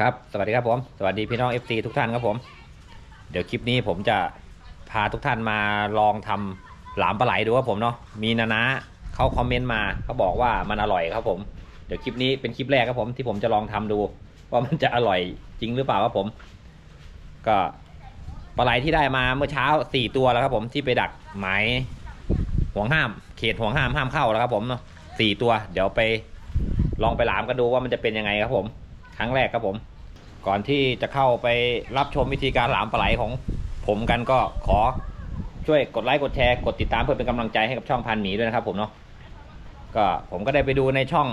ครับ สวัสดีครับผม สวัสดีพี่น้อง FC ทุกท่านครับผม เดี๋ยวคลิปนี้ผมจะพาทุกท่านมาลองทำหลามปลาไหลดูครับผมเนาะ มีนานะเขาคอมเมนต์มาเขาบอกว่ามันอร่อยครับผม เดี๋ยวคลิปนี้เป็นคลิปแรกครับผมที่ผมจะลองทำดู ว่ามันจะอร่อยจริงหรือเปล่าครับผม ก็ปลาไหลที่ได้มาเมื่อเช้าสี่ตัวแล้วครับผมที่ไปดักหมายห่วงห้าม เขตห่วงห้ามห้ามเข้าแล้วครับผมเนาะสี่ตัว เดี๋ยวไปลองไปหลามกันดูว่ามันจะเป็นยังไงครับผม ครั้งแรกครับผม ก่อนที่จะเข้าไปรับชมวิธีการหลามปลาไหลของผมกันก็ขอช่วยกดไลค์กดแชร์กดติดตามเพื่อเป็นกำลังใจให้กับช่องพันหมีด้วยนะครับผมเนาะก็ผมก็ได้ไปดูในช่อง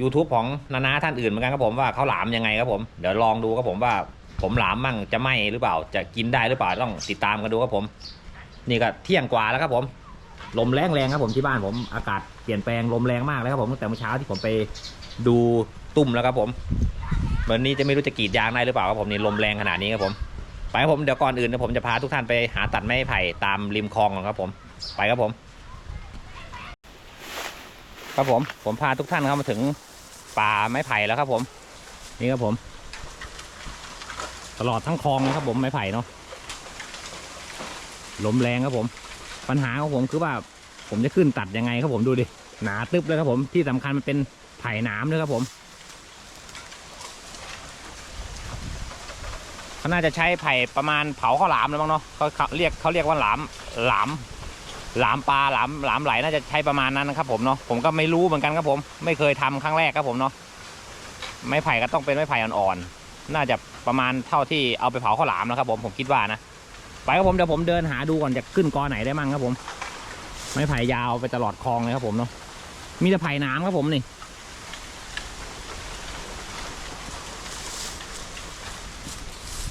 YouTube ของนานาท่านอื่นเหมือนกันครับผมว่าเขาหลามยังไงครับผมเดี๋ยวลองดูครับผมว่าผมหลามมั่งจะไหมหรือเปล่า จะกินได้หรือเปล่าต้องติดตามกันดูครับผม นี่ก็เที่ยงกว่าแล้วครับผม ลมแรงแรงครับผมที่บ้านผมอากาศเปลี่ยนแปลงลมแรงมากเลยครับผมตั้งแต่เมื่อเช้าที่ผมไปดูตุ่มแล้วครับผม วันนี้จะไม่รู้จะกรีดยางได้หรือเปล่าครับผมนี่ลมแรงขนาดนี้ครับผม ไปครับผมเดี๋ยวก่อนอื่นเดี๋ยวผมจะพาทุกท่านไปหาตัดไม้ไผ่ตามริมคลองก่อนครับผม ไปครับผม ครับผมผมพาทุกท่านเข้ามาถึงป่าไม้ไผ่แล้วครับผม นี่ครับผม ตลอดทั้งคลองนะครับผมไม้ไผ่เนาะลมแรงครับผม ปัญหาของผมคือว่าผมจะขึ้นตัดยังไงครับผมดูดิหนาตึบเลยครับผมที่สำคัญมันเป็นไผ่หน้ำด้วยครับผม เขาน่าจะใช้ไผ่ประมาณเผาข้าวหลามแล้วมั้งเนาะเขาเขาเรียกเขาเรียกว่าหลามหลามหลามปลาหลามหลามไหลน่าจะใช้ประมาณนั้นนะครับผมเนาะผมก็ไม่รู้เหมือนกันครับผม ไม่เคยทำครั้งแรกครับผมเนาะไม้ไผ่ก็ต้องเป็นไม้ไผ่อ่อนๆน่าจะประมาณเท่าที่เอาไปเผาข้าวหลามนะครับผมผมคิดว่านะไปครับผมเดี๋ยวผมเดินหาดูก่อนจะขึ้นกอไหนได้มั่งครับผม ไม้ไผ่ยาวไปตลอดคลองเลยครับผมเนาะมีแต่ไผ่น้ำครับผมนี่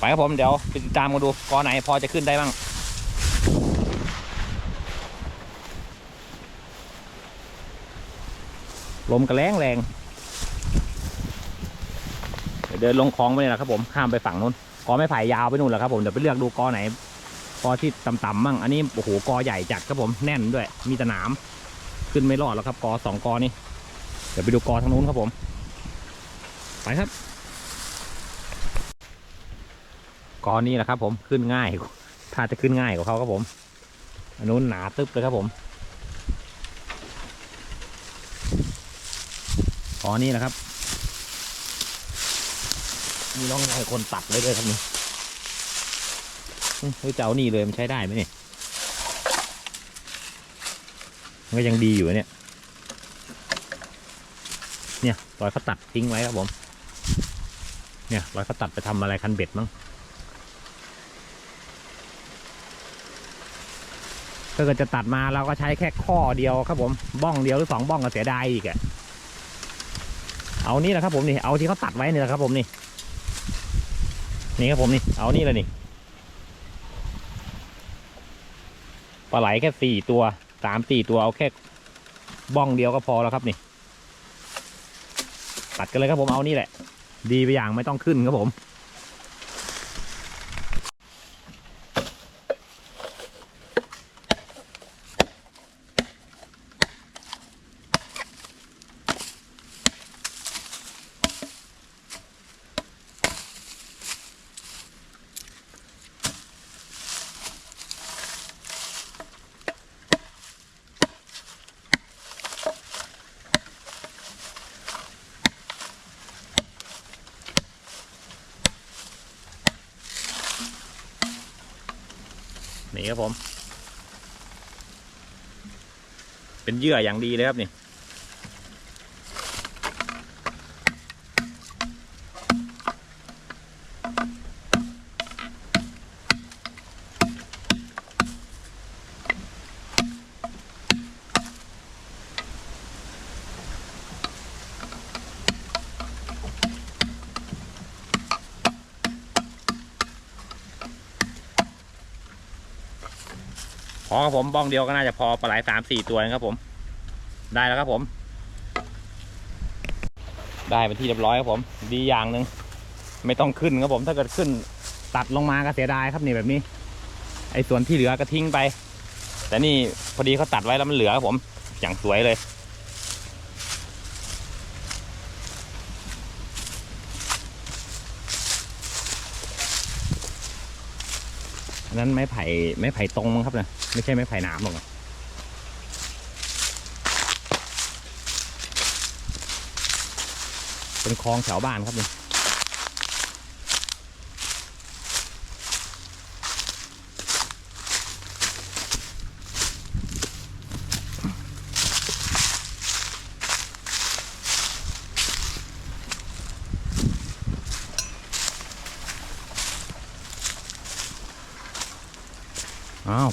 ไปครับผมเดี๋ยวไปติดตามกันดูกอไหนพอจะขึ้นได้บ้างลมกระแรงแรงเดี๋ยวเดินลงคลองไปเลยนะครับผมข้ามไปฝั่งนู้นกอไม่ไผ่ยาวไปนู่นแหละครับผมเดี๋ยวไปเลือกดูกอไหนกอที่ต่ำๆมั่งอันนี้โอ้โหกอใหญ่จัดครับผมแน่นด้วย มีแต่หนามขึ้นไม่รอดแล้วครับกอสองกอนี่เดี๋ยวไปดูกอทางนู้นครับผม ไปครับ กอนี้แหละครับ ผมขึ้นง่ายถ้าจะขึ้นง่ายกว่าเขาครับผมอันนู้นหนาตึ๊บเลยครับผมกอนี้แหละครับ มีน้องให้คนตัดเลยด้วยครับนี่เฮ้ยเจ้านี่เลยมันใช้ได้ไหมเนี่ยมันก็ยังดีอยู่เนี่ย เนี่ยรอยเขาตัดทิ้งไว้ครับผม เนี่ยรอยเขาตัดไปทำอะไรคันเบ็ดมั้ง ถ้าเกิดจะตัดมาเราก็ใช้แค่ข้อเดียวครับผมบ้องเดียวหรือสองบ้องก็เสียดายอีกอะเอานี่แหละครับผมนี่เอาที่เขาตัดไว้นี่แหละครับผมนี่นี่ครับผมนี่เอานี่เลยนี่ปลาไหลแค่สี่ตัวสามสี่ตัวเอาแค่บ้องเดียวก็พอแล้วครับนี่ ตัดกันเลยครับผมเอานี่แหละ ดีไปอย่างไม่ต้องขึ้นครับผม นี่ครับผม เป็นเหยื่ออย่างดีเลยครับนี่ ขอครับผมบ้องเดียวก็น่าจะพอปลาไหลสามสี่ตัวนะครับผม ได้แล้วครับผม ได้เป็นที่เรียบร้อยครับผม ดีอย่างหนึ่งไม่ต้องขึ้นครับผม ถ้าเกิดขึ้นตัดลงมาก็เสียดายครับนี่แบบนี้ ไอ้ส่วนที่เหลือก็ทิ้งไป แต่นี่พอดีเขาตัดไว้แล้วมันเหลือครับผม อย่างสวยเลย นั้นไม้ไผ่ไม้ไผ่ตรงครับนะไม่ใช่ไม้ไผ่หนามหรอกเป็นคลองแถวบ้านครับนี่ย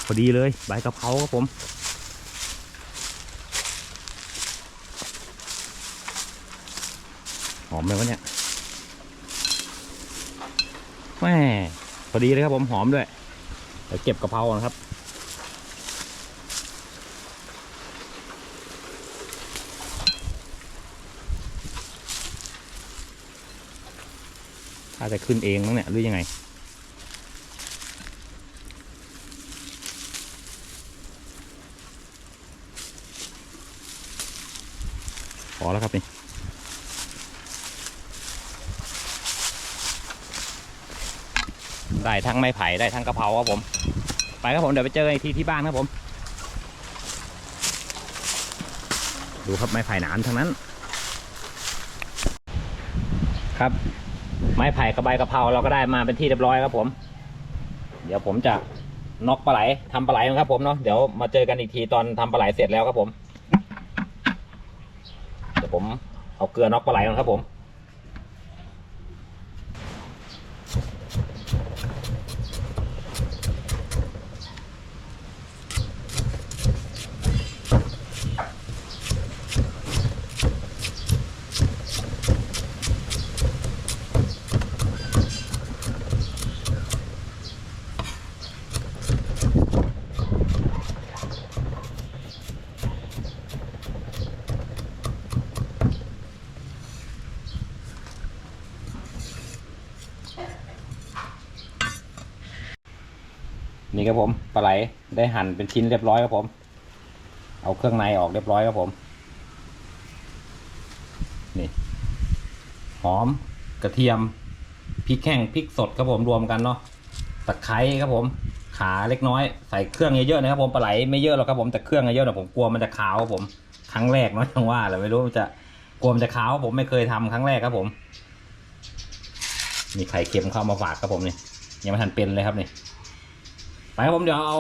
พอดีเลย ใบกะเพราครับผม หอมไหมวะเนี่ยแม่พอดีเลยครับผมหอมด้วยเดี๋ยวเก็บกะเพราก่อนครับถ้าจะขึ้นเองมั้งเนี่ยหรือยังไง อแล้วครับนี่ได้ทั้งไม้ไผ่ได้ทั้งกระเพราครับผม ไปครับผมเดี๋ยวไปเจอกันอีกทีที่บ้านครับผม ดูครับไม้ไผ่หนานทั้งนั้น ครับ ไม้ไผ่กระใบกระเพราเราก็ได้มาเป็นที่เรียบร้อยครับผม เดี๋ยวผมจะน็อกปลาไหลทำปลาไหลนะครับผมเนาะเดี๋ยวมาเจอกันอีกทีตอนทำปลาไหลเสร็จแล้วครับผม ผมเอาเกลือน็อกปลาไหลก่อนครับผม นี่ครับผมปลาไหลได้หั่นเป็นชิ้นเรียบร้อยครับผม เอาเครื่องในออกเรียบร้อยครับผม นี่หอมกระเทียมพริกแห้งพริกสดครับผมรวมกันเนาะตะไคร้ครับผม ขาเล็กน้อย ใส่เครื่องเยอะๆนะครับผมปลาไหลไม่เยอะหรอกครับผมแต่เครื่องเยอะนะผมกลัวมันจะขาวครับผมครั้งแรกเนาะยังว่าเลยไม่รู้มันจะกลัวมันจะขาวผมไม่เคยทำครั้งแรกครับผม มีไข่เค็มเข้ามาฝากครับผมนี่ยังไม่ทันเป็นเลยครับนี่ ครับผมเดี๋ยวเอา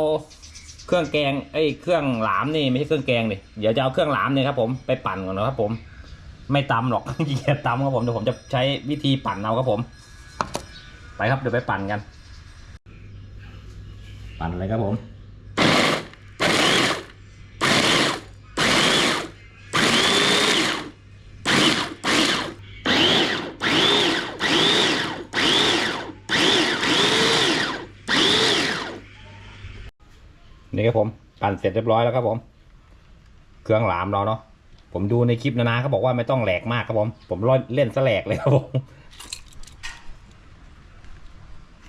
เครื่องแกงไอ้ยเครื่องหลามนี่ไม่ใช่เครื่องแกงดิเดี๋ยวจะเอาเครื่องหลามเนี่ยครับผมไปปั่นก่อนนะครับ ผม ไม่ตำหรอกขี้เกียจตำครับผมเดี๋ยวผมจะใช้วิธีปั่นเอาครับผม ไปครับเดี๋ยวไปปั่นกัน ปั่นเลยครับผม นี่ครับผมปั่นเสร็จเรียบร้อยแล้วครับผม เครื่องหลามเราเนาะผมดูในคลิปนานาเขาบอกว่าไม่ต้องแหลกมากครับผม ผมเล่นซะแหลกเลยครับผม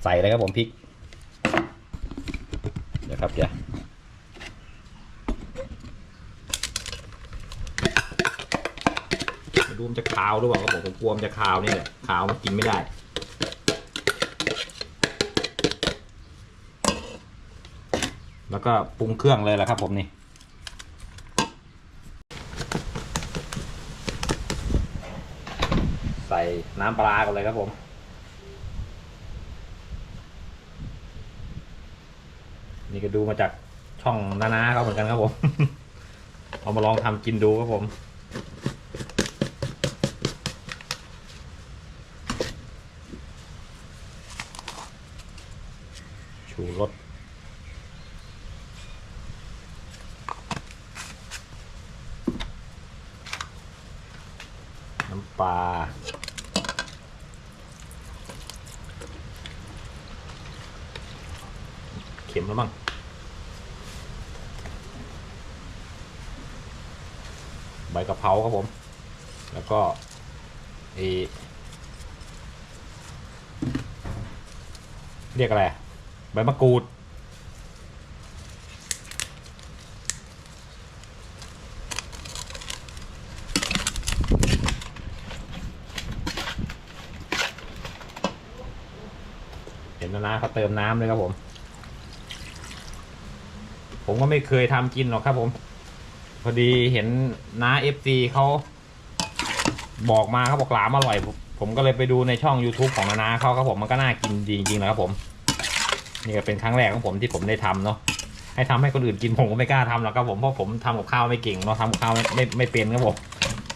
ใส่เลยครับผมพริกเดี๋ยวครับเดี๋ยวดูมันจะคาวหรือเปล่าครับผมผมกลัวมันจะคาวนี่แหละคาวมันกินไม่ได้ แล้วก็ปรุงเครื่องเลยแหละครับ ผมนี่ใส่น้ำปลากันเลยครับผม นี่ก็ดูมาจากช่องนานาเขาเหมือนกันครับผม เอามาลองทำกินดูครับผม ชูรส น้ำปลา เข็มแล้วมั้งใบกะเพราครับผม แล้วก็เอเรียกอะไรใบมะกรูดเห็นแล้วนะเขาเติมน้ำเลยครับผม ผมก็ไม่เคยทำกินหรอกครับผม พอดีเห็นน้าเอฟซีเขาบอกมาเขาบอกหลามอร่อย ผมก็เลยไปดูในช่อง YouTube ของนานาเขาครับผมมันก็น่ากินจริงๆนะครับผม นี่ก็เป็นครั้งแรกของผมที่ผมได้ทำเนาะให้ทำให้คนอื่นกินผมก็ไม่กล้าทำหรอกครับผมเพราะผมทำกับข้าวไม่เก่งเนาะทำกับข้าวไม่ไม่ไม่เป็นครับผม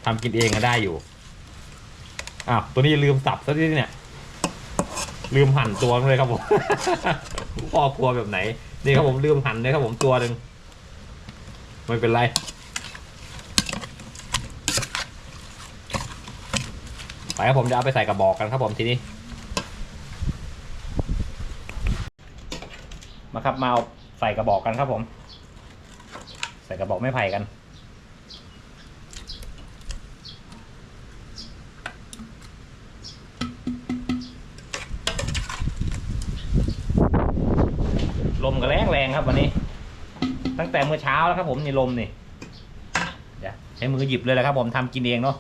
ทำกินเองก็ได้อยู่อ้าวตัวนี้ลืมสับซะที่เนี่ย ลืมหั่นตัวเลยครับผมพ่อกลัวแบบไหนนี่ครับผมลืมหั่นเลยครับผมตัวหนึ่งไม่เป็นไรไปครับผมจะเอาไปใส่กระบอกกันครับผมทีนี้ มาครับมาเอาใส่กระบอกกันครับผม ใส่กระบอกไม่ไผ่กัน ลมก็แรงแรงครับวันนี้ ตั้งแต่เมื่อเช้าแล้วครับผมนี่ลมนี่เดี๋ยวใช้มือหยิบเลยแหละครับ ผมทำกินเองเนาะ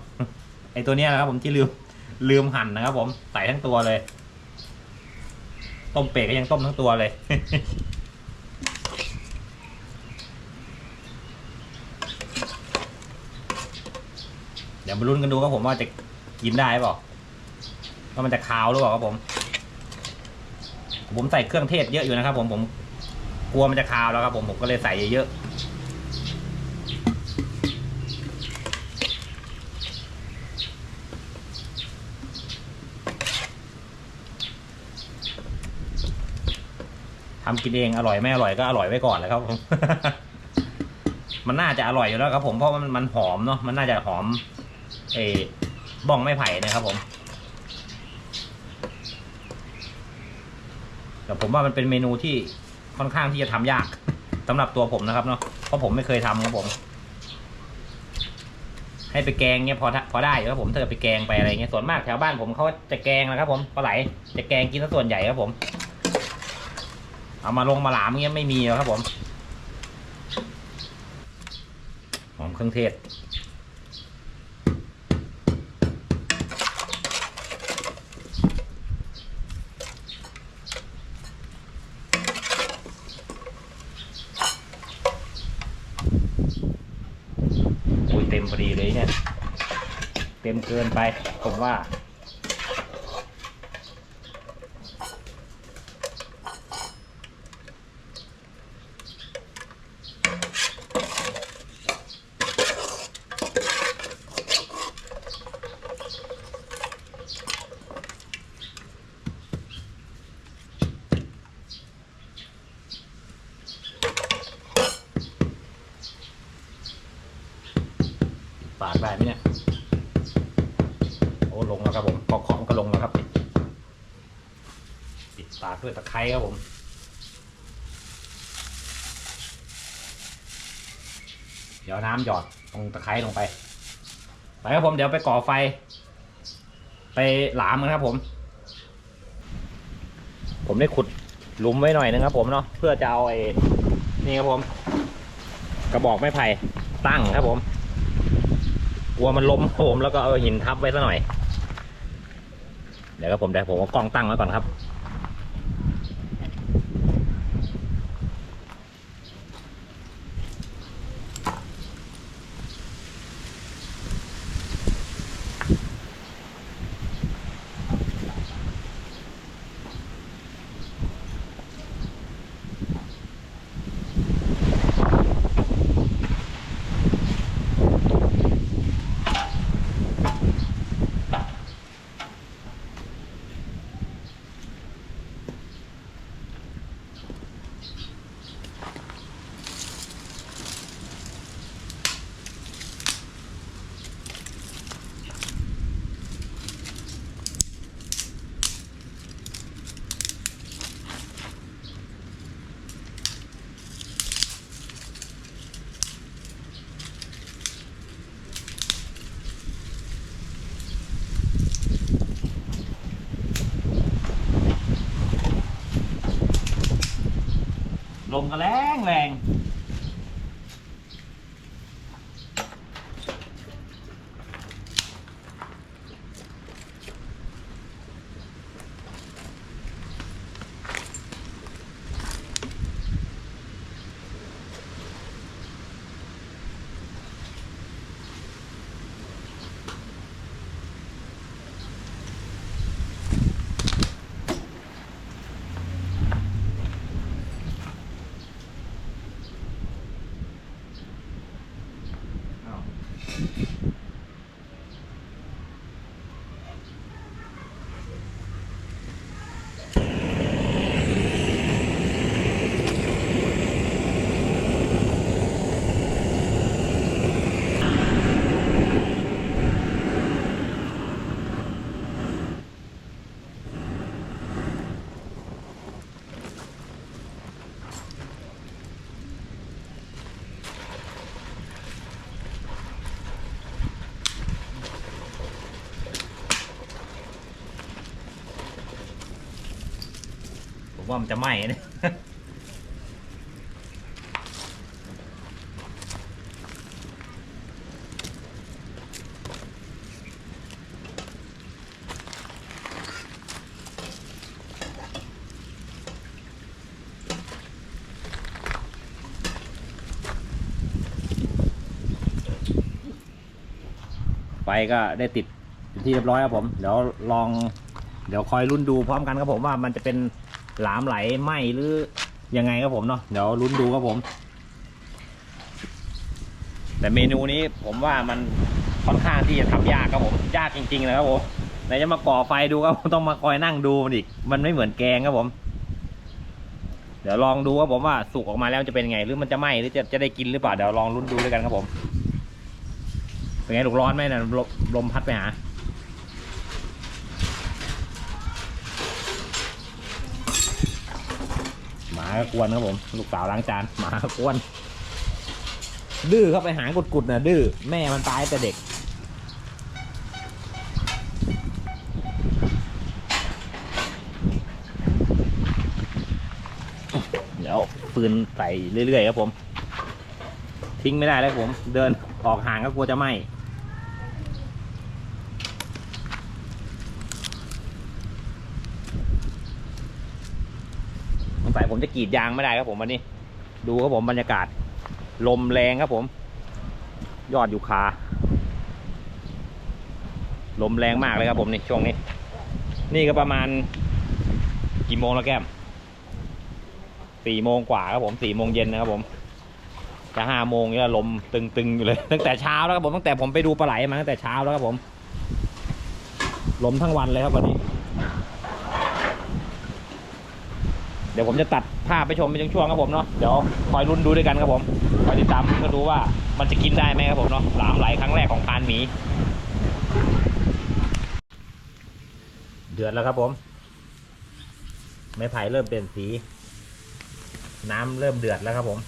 ไอตัวเนี้ยนะครับผมที่ลืมลืมหั่นนะครับผมใส่ทั้งตัวเลย ต้มเป็ดก็ยังต้มทั้งตัวเลย เดี๋ยวมาลุ้นกันดูครับผมว่าจะกินได้เปล่าว่ามันจะคาวหรือเปล่าครับผม ผมใส่เครื่องเทศเยอะอยู่นะครับ ผมผมกลัวมันจะคาวแล้วครับ ผมผมก็เลยใส่เยอะทำกินเองอร่อยไม่อร่อยก็อร่อยไว้ก่อนเลยครับผม มันน่าจะอร่อยอยู่แล้วครับผมเพราะมันมันหอมเนาะมันน่าจะหอม เออบ้องไม้ไผ่นะครับผมแต่ผมว่ามันเป็นเมนูที่ค่อนข้างที่จะทำยากสำหรับตัวผมนะครับเนาะเพราะผมไม่เคยทำครับผม ให้ไปแกงเนี่ยพอพอได้ครับผมถ้าเกิดไปแกงไปอะไรเงี้ยส่วนมากแถวบ้านผมเขาจะแกงนะครับ ผมปลาไหลจะแกงกินซะส่วนใหญ่ครับผมเอามาลงมาหลามเงี้ยไม่มีแล้วครับผมหอมเครื่องเทศ อุ้ยเต็มพอดีเลยเนี่ย เต็มเกินไป ผมว่า ปากได้ไหมเนี่ย ด้วยตะไคร้ครับผมเดี๋ยวน้ำหยอดตรงตะไคร้ลงไป ไปครับผมเดี๋ยวไปก่อไฟ ไปหลามกันครับผม ผมได้ขุดหลุมไว้หน่อยนึงครับผมเนาะเพื่อจะเอาไอ้นี่ครับผม กระบอกไม้ไผ่ตั้งครับผมกลัวมันล้มผมแล้วก็เอาหินทับไว้ซะหน่อย เดี๋ยวครับผมเดี๋ยวผมเอากล้องตั้งไว้ก่อนครับ ล มก็แรงแรง ผมว่ามันจะไหม้เนี่ยไฟก็ได้ติดเป็นที่เรียบร้อยครับผม เดี๋ยวลอง เดี๋ยวคอยรุ่นดูพร้อมกันครับผมว่ามันจะเป็น หลามไหลไหมหรือยังไงครับผมเนาะเดี๋ยวรุ่นดูครับผม แต่เมนูนี้ผมว่ามันค่อนข้างที่จะทำยากครับผม ยากจริงๆนะครับผมไหนจะมาก่อไฟดูครับผมต้องมาคอยนั่งดูมันอีก มันไม่เหมือนแกงครับผม เดี๋ยวลองดูครับผมว่าสุกออกมาแล้วจะเป็นไง หรือมันจะไหมหรือจะจะได้กินหรือเปล่าเดี๋ยวลองรุ่นดูด้วยกันครับผมเป็นไงลูกร้อนไหมนะลมลมพัดไปหา หมา ก็กวนครับผม ลูกสาวล้างจานหมาก็กวน ดื้อเข้าไปหากุดๆนะดื้อแม่มันตายแต่เด็กเดี๋ยวฟืนใส่เรื่อยๆครับผม ทิ้งไม่ได้แล้วผม เดินออกห่างก็กลัวจะไหม้ สงสัยผมจะกรีดยางไม่ได้ครับผมวันนี้ ดูครับผมบรรยากาศ ลมแรงครับผม ยอดอยู่คาลมแรงมากเลยครับผมนี่ช่วงนี้ นี่ก็ประมาณกี่โมงแล้วแก้มสี่โมงกว่าครับผมสี่โมงเย็นนะครับผมจะห้าโมงนี่ลมตึงๆอยู่เลย ตั้งแต่เช้าแล้วครับผมตั้งแต่ผมไปดูปลาไหลมาตั้งแต่เช้าแล้วครับผม ลมทั้งวันเลยครับวันนี้ เดี๋ยวผมจะตัดภาพไปชมเป็นช่วงๆครับผมเนาะเดี๋ยวคอยรุ่นดูด้วยกันครับผมคอยติดตามก็ดูว่ามันจะกินได้ไหมครับผมเนาะหลามไหลครั้งแรกของพานหมีเดือดแล้วครับผม ไม้ไผ่เริ่มเปลี่ยนสี น้ำเริ่มเดือดแล้วครับผม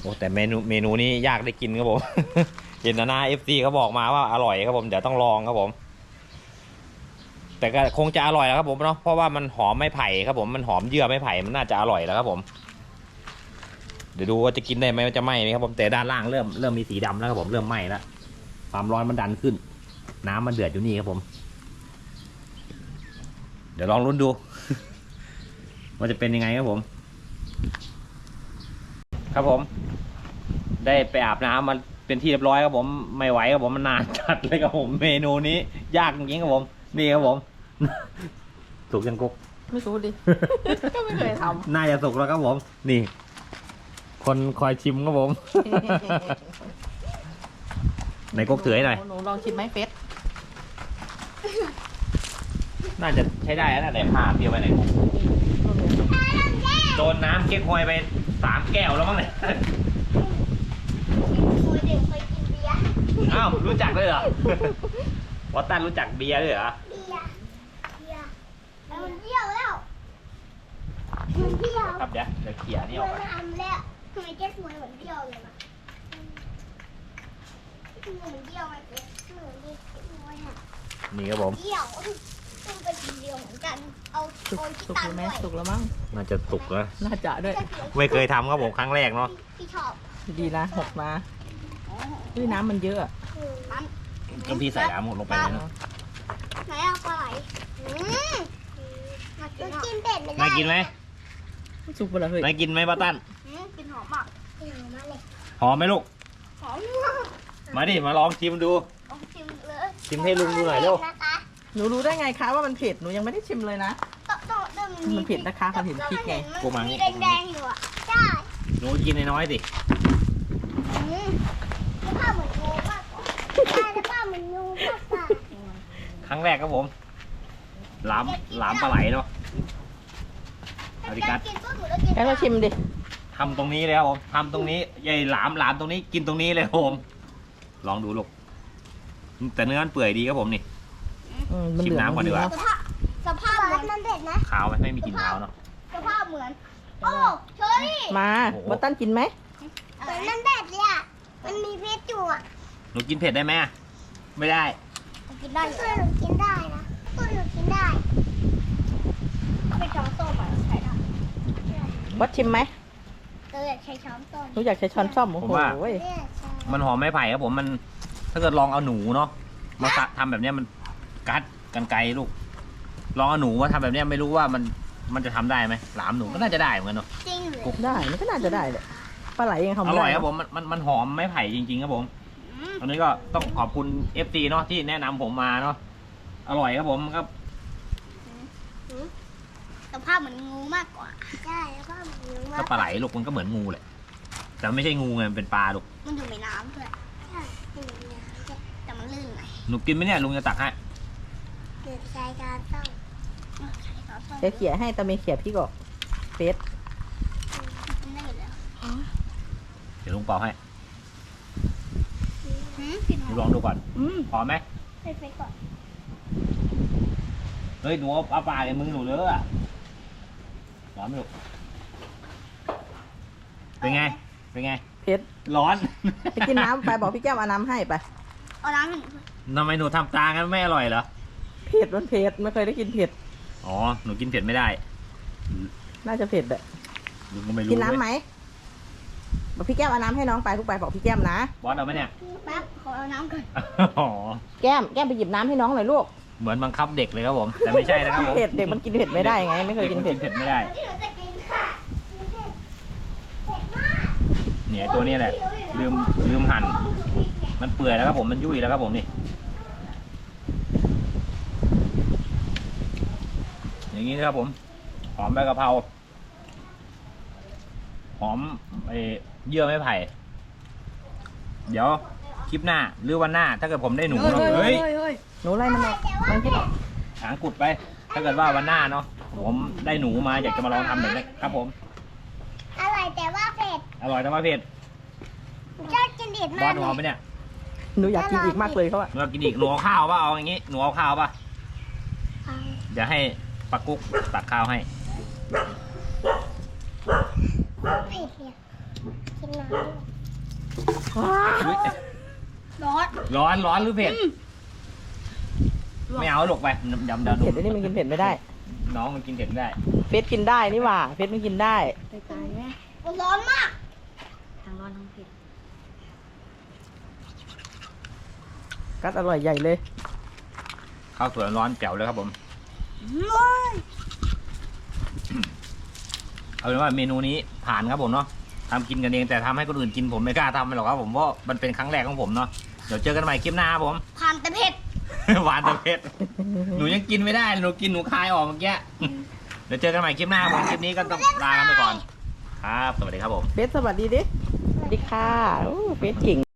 โอ้แต่เมนูเมนูนี้ยากได้กินครับผม เห็นนาเอฟซีเขาบอกมาว่าอร่อยครับผม เดี๋ยวต้องลองครับผม แต่ก็คงจะอร่อยแล้วครับผมเนาะเพราะว่ามันหอมไม้ไผ่ครับผมมันหอมเยื่อไม้ไผ่มันน่าจะอร่อยแล้วครับผมเดี๋ยวดูว่าจะกินได้ไหมมันจะไหม้ไหมครับผมแต่ด้านล่างเริ่มเริ่มมีสีดำแล้วครับผมเริ่มไหม้แล้วความร้อนมันดันขึ้น น้ำมันเดือดอยู่นี่ครับผม เดี๋ยวลองลุ้นดูว่าจะเป็นยังไงครับผม ครับผม ได้ไปอาบน้ำมาเป็นที่เรียบร้อยครับผม ไม่ไหวครับผมมันนานจัดเลยครับผม เมนูนี้ยากจริงครับผม นี่ครับผม สุกยังกุ๊กไม่รู้ดิ ก็ไม่เคยทน่าจะสุกแล้วครับผม นี่ คนคอยชิมครับผมในกุ๊กถือให้หน่อยหนูลองชิมไหมเฟสน่าจะใช้ได้แล้วนะแต่ผ้าเปรี้ยวไปไหนกุ๊กโดนน้ำเก๊กฮวยไปสามแก้วแล้วมั้งเนี่ยคุยเด็กเคยกินเบียร์อ้าวรู้จักเลยเหรอวอตตันรู้จักเบียร์ด้วยเหรอ เบียร์เบียร์แล้วมัน เบี้ยวแล้วเหมันเบี้ยวครับเดี๋ยวเดี๋ยวเขี่ยนี่ออกมันมาทำแล้วทำไมแกสวยเหมือนเบี้ยวเลยวะเหมือนเบี้ยวไหมเจ๊เหมือนเบี้ยวอะ นี่ครับผมเบี้ยวต้องเป็นเบี้ยวเหมือนกัน เอาสุกโอยที่สุกตันแล้วไหมด้วยสุกแล้วมั้งน่าจะสุกแล้วน่าจะด้วย ไม่เคยทำครับผมครั้งแรกเนาะพี่ชอบดีนะหกมาด้วยน้ำมันเยอะอะคือมันก็พี่ใส่น้ำหมดลงไปเลยเนาะไหนเอาปลาไหลอืม มากินเป็ดไม่ได้นายกินไหมสุกไปแล้วเฮ้ยนายกินไหมป้าตั้นอืมกินหอมมากกินหอมมากเลยหอมไหมลูก หอมมากมาดิ มาลองชิมดู ลองชิมเลยชิมให้ลุงดูหน่อยเร็ว นะคะหนูรู้ได้ไงคะว่ามันเผ็ดหนูยังไม่ได้ชิมเลยนะ ต้องต้องต้องมันเผ็ดนะคะเขาเห็นพริกไงกูมานี่มีแดงๆอยู่อะใช่หนูกินน้อยๆสิ อืมแล้วผ้าเหมือนงูมากกว่าใช่แล้วผ้าเหมือนงูมากกว่าครั้งแรกครับผม หลามหลามปลาไหลเนาะ เอาดิกัสกินปุ๊บหนูก็กินแค่เราชิมดิ ทำตรงนี้เลยครับผมทำตรงนี้ใหญ่หลามหลามตรงนี้กินตรงนี้เลยครับผม ลองดูลูกแต่เนื้อมันเปื่อยดีครับผมนี่ อืมมันเหลืชิมองน้ำก่อนดีกว่า สภาพสภาพเหมือนมันเด็ดนะ ขาวไหมไม่มีกลิ่นขาวเนาะ สภาพเหมือน โอ้เชอรี่มาโอ้โห บัตตันกินไหม เหมือนมันเด็ดเลยอะ มันมีเพชรอยู่อะหนูกินเผ็ดได้ไหมไม่ได้พกินได้เพื่อนหนูกินได้นะเพื่อนหนูกินได้เป็นช้อนส้มอะใช้ได้ วัดชิมไหมเตยอยากใช้ช้อนส้มหนูอยากใช้ช้อนซ่อมโอ้โหเนี่ยใช่มันหอมไม้ไผ่ครับผมมันถ้าเกิดลองเอาหนูเนาะมาสะทำแบบเนี้ยมันกัดกันไกลลูก ลองเอาหนูมาทำแบบเนี้ยไม่รู้ว่ามันมันจะทำได้ไหมหลามหนูก็น่าจะได้เหมือนกันเนาะ จริงเหรอได้มันก็น่าจะได้เลยปลาไหลยังทำอได้ร่อยครับผมมันมันมันหอมไม้ไผ่จริงๆครับผมอืมอันนี้ก็ต้องขอบคุณ FT เนาะที่แนะนำผมมาเนาะอร่อยครับผมครับ สภาพเหมือนงูมากกว่าใช่สภาพเหมือนงูมากก็ปลาไหลลูกมันก็เหมือนงูแหละ แต่มันไม่ใช่งูไงมันเป็นปลาลูกมันอยู่ในน้ำด้วยใช่อยู่ในน้ำด้วยแต่มันลื่นหน่อยหนูกินไหมเนี่ยลุงจะตักให้เดือดใช้การต้องใช้ช้อนส้มเดี๋ยวเขี่ยให้ตะเมเขี่ยพี่ก็เฟสกินได้อยู่แล้วเดี๋ยวลุงเป่าให้หืมกินหหนูอลมองดูก่อนอืมหอมไหมไปไปก่อนเฮ้ยหนูเอาเอาปลาในมือหนูเลยอะ ร้อนไหมลูกเป็นไง เป็นไง เพชรร้อน ไปกินน้ำไปบอกพี่แก้มเอาน้ำให้ไป เอาน้ำหนึ่งทำไมหนูทำตากันไม่อร่อยเหรอ เผ็ดมันเผ็ดไม่เคยได้กินเผ็ด อ๋อ หนูกินเผ็ดไม่ได้น่าจะเผ็ดอะลุงก็ไม่รู้กินน้ำไหมเว้ยบอกพี่แก้มเอาน้ำให้น้องไปทุกไปบอกพี่แก้มนะ บอสเอาไหมเนี่ย แป๊บขอเอาน้ำก่อน อ๋อ แก้มแก้มไปหยิบน้ำให้น้องหน่อยลูก เหมือนบังคับเด็กเลยครับผม แต่ไม่ใช่นะครับผมเผ็ดเด็กมันกินเผ็ดไม่ได้ไง ไม่เคยกินเผ็ด เผ็ดไม่ได้ที่หนูจะกินค่ะเผ็ดเผ็ดมากเนี่ยตัวนี้แหละ ลืมลืมหั่น มันเปื่อยแล้วครับผม มันยุ่ยแล้วครับผมนี่ อย่างนี้นะครับผม หอมใบกะเพรา หอมไอเยื่อไม้ไผ่ เดี๋ยวคลิปหน้าหรือวันหน้า ถ้าเกิดผมได้หนูเนาะเฮ้ย หนูไล่มันออกมันคิดออกหางกุดไป ถ้าเกิดว่าวันหน้าเนาะผมได้หนูมาอยากจะมาลองทำแบบนี้ครับผม อร่อยแต่ว่าเผ็ดอร่อยแต่ว่าเผ็ดชอบกินเด็ดบมาอกสหนูเลเอายไปเนี่ยหนูอยากกินอีกมากเลยเขาอะหนูเอากินอีกหนูเอาข้าวป่ะเอาอย่างงี้หนูเอาข้าวป่ะเดี๋ยวให้ปักกุ๊กตักข้าวให้ เผ็ดเนี่ยกินน้ำอุ๊ยร้อนร้อนร้อนหรือเผ็ด ไม่เอาหลกไปยำดาวหนูเผ็ดอันนี้มันกินเผ็ดไม่ได้ น้องมันกินเผ็ดไม่ได้เฟสกินได้นี่หว่าเฟสมันกินได้ ไปตายไหมร้อนมากทั้งร้อนทั้งเผ็ดกัดอร่อยใหญ่เลยข้าวสวยร้อนแจ๋วเลยครับผมเอาเป็นว่าเมนูนี้ผ่านครับผมเนาะทำกินกันเองแต่ทำให้คนอื่นกินผมไม่กล้าทำหรอกครับผมเพราะมันเป็นครั้งแรกของผมเนาะเดี๋ยวเจอกันใหม่คลิปหน้าครับผม ผ่านแต่เผ็ด หวานแต่เผ็ดหนูยังกินไม่ได้ หนูกินหนูคายออกเมื่อกี้เดี๋ยวเจอกันใหม่คลิปหน้าครับผมคลิปนี้ก็ต้องลากันไปก่อน ครับ สวัสดีครับผมเฟสสวัสดีดิสวัสดีค่ะโอ้เฟสเก่ง